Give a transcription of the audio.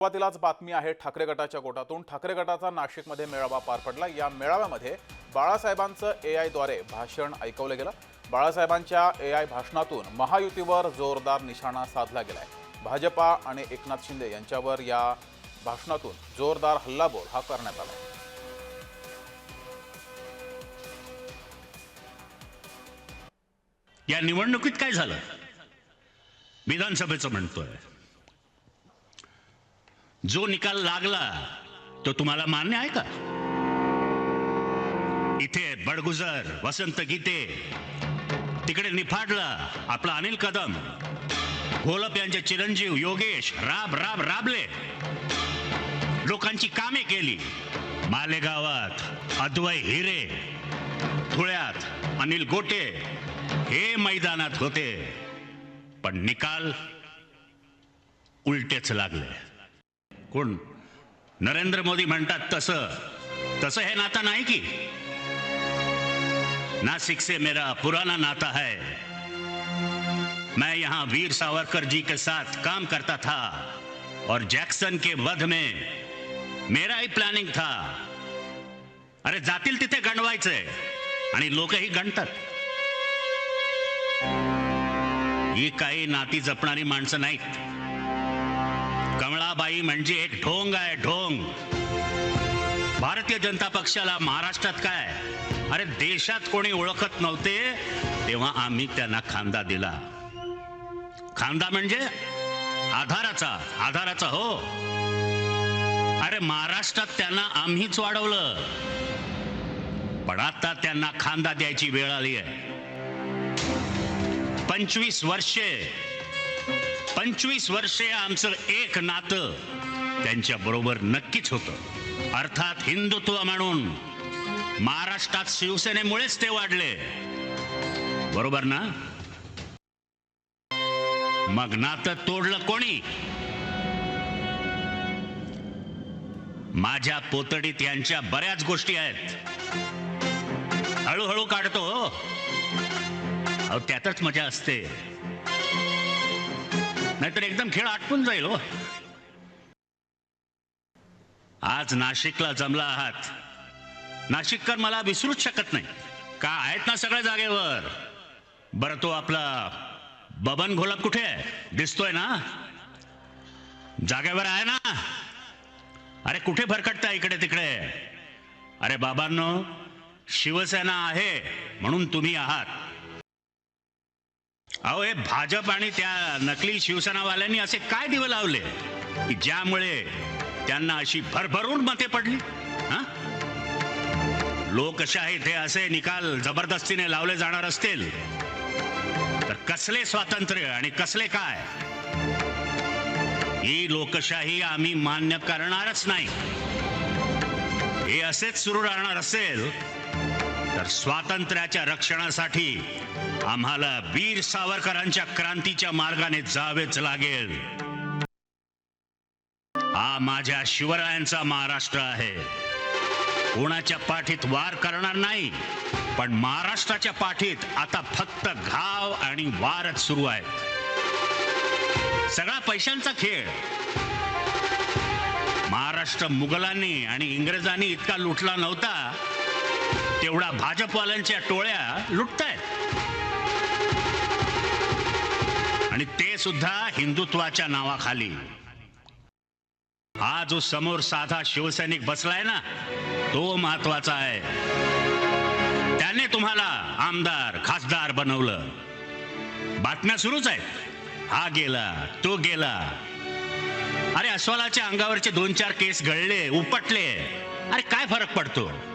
सुरुवातीलाच बातमी आहे ठाकरे गटाच्या गोटातून. ठाकरे गटाचा नाशिकमध्ये मेळावा पार पडला. या मेळाव्यामध्ये बाळासाहेबांचं ए आयद्वारे भाषण ऐकवलं गेलं. बाळासाहेबांच्या ए आय भाषणातून महायुतीवर जोरदार निशाणा साधला गेलाय. भाजपा आणि एकनाथ शिंदे यांच्यावर या भाषणातून जोरदार हल्लाबोल हा करण्यात आला या निवडणुकीत काय झालं? विधानसभेचं म्हणतोय. जो निकाल लागला तो तुम्हाला मान्य आहे का? इथे बडगुजर वसंत गीते तिकडे निफाडला आपला अनिल कदम घोलप यांचे चिरंजीव योगेश राब राब राबले. लोकांची कामे केली. मालेगावात अद्वय हिरे धुळ्यात अनिल गोटे हे मैदानात होते. पण निकाल उलटेच लागले. कोण? नरेंद्र मोदी म्हणतात तसं. तसं हे नातं नाही की. नासिक से मेरा पुराना नाता है. मैं यहां वीर सावरकर जी के साथ काम करता था और जैक्सन के वध में मेरा ही प्लॅनिंग था। अरे जातील तिथे गणवायचंय आणि लोकही गणतात. ही काही नाती जपणारी माणसं नाहीत. कमळाबाई म्हणजे एक ढोंग आहे ढोंग. भारतीय जनता पक्षाला महाराष्ट्रात काय? अरे देशात कोणी ओळखत नव्हते तेव्हा आम्ही त्यांना खांदा दिला. खांदा म्हणजे आधाराचा आधाराचा हो. अरे महाराष्ट्रात त्यांना आम्हीच वाढवलं. पण आता त्यांना खांदा द्यायची वेळ आली आहे. पंचवीस वर्षे पंचवीस वर्षे आमचं एक नातं त्यांच्या बरोबर नक्कीच होतं. अर्थात हिंदुत्व म्हणून. महाराष्ट्रात शिवसेनेमुळेच ते वाढले. बरोबर ना? मग नातं तोडलं कोणी? माझ्या पोतडीत यांच्या बऱ्याच गोष्टी आहेत. हळूहळू काढतो हो. अहो त्यातच मजा असते. नाहीतर एकदम खेळ आटपून जाईल हो. आज नाशिकला जमला आहात. नाशिककर मला विसरूच शकत नाही. का आहेत ना सगळ्या जागेवर? बरं तो आपला बबन घोलप कुठे आहे? दिसतोय ना? जागेवर आहे ना? अरे कुठे भरकटता इकडे तिकडे? अरे बाबांनो शिवसेना आहे म्हणून तुम्ही आहात. अहो हे भाजप आणि त्या नकली शिवसेनावाल्यांनी असे काय दिवे लावले? की ज्यामुळे त्यांना अशी भरभरून मते पडली? हा? लोकशाहीत हे असे निकाल जबरदस्तीने लावले जाणार असतील तर कसले स्वातंत्र्य आणि कसले काय? ही लोकशाही आम्ही मान्य करणारच नाही. हे असेच सुरू राहणार असेल तर स्वातंत्र्याच्या रक्षणासाठी आम्हाला वीर सावरकरांच्या क्रांतीच्या मार्गाने जावेच लागेल. हा माझ्या शिवरायांचा महाराष्ट्र आहे. कोणाच्या पाठीत वार करणार नाही पण महाराष्ट्राच्या पाठीत आता फक्त घाव आणि वारच सुरू आहेत. सगळा पैशांचा खेळ. महाराष्ट्र मुघलांनी आणि इंग्रजांनी इतका लुटला नव्हता तेवढा भाजपवाल्यांच्या टोळ्या लुटतायत. आणि ते सुद्धा हिंदुत्वाच्या नावाखाली. हा जो समोर साधा शिवसैनिक बसलाय ना तो महत्त्वाचा आहे. त्याने तुम्हाला आमदार खासदार बनवलं. बातम्या सुरूच आहेत. हा गेला तो गेला. अरे अस्वलाच्या अंगावरचे दोन चार केस गळले उपटले. अरे काय फरक पडतो?